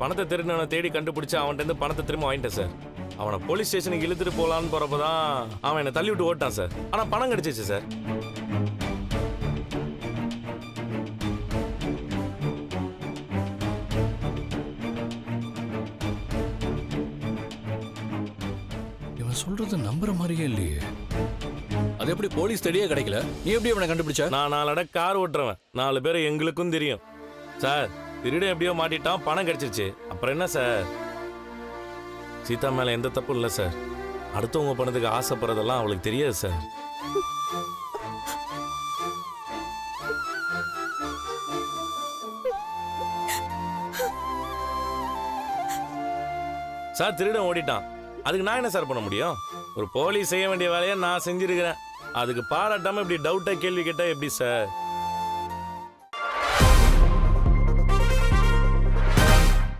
பணத்தை திருடினவனை தேடி கண்டுபிடிச்சு அவன்கிட்ட இருந்து பணத்தை திரும்ப வாங்கிட்டேன் சார். அவனை போலீஸ் ஸ்டேஷனுக்கு இழுத்துட்டு போலான்னு போறப்ப தான் அவன் என்னை தள்ளி விட்டு ஓட்டான் சார். ஆனா பணம் கிடைச்சிச்சு சார். இவன் சொல்றது நம்புற மாதிரியே இல்லையே. அது எப்படி போலீஸ் தேடியே கிடைக்கல? நீ எப்படி இவனை கண்டுபிடிச்ச? நான் நாலட கார் ஓட்டுறவன். நாலு பேர் எங்களுக்கும் தெரியும். சார் திருடன் எப்படியோ மாட்டிட்டான் பணம் கிடைச்சிருச்சு. அப்புறம் என்ன சார்? சீதா மேல எந்த தப்பும் இல்லை சார். அடுத்தவங்க பணத்துக்கு ஆசைப்படுறதெல்லாம் அவளுக்கு தெரியாது சார். சார் திருடன் ஓடிட்டான். அதுக்கு நான் என்ன சார் பண்ண முடியும்? ஒரு போலீஸ் செய்ய வேண்டிய வேலையை நான் செஞ்சிருக்கிறேன். அதுக்கு பாராட்டாம இப்படி டவுட்டா கேள்வி கேட்டா எப்படி சார்?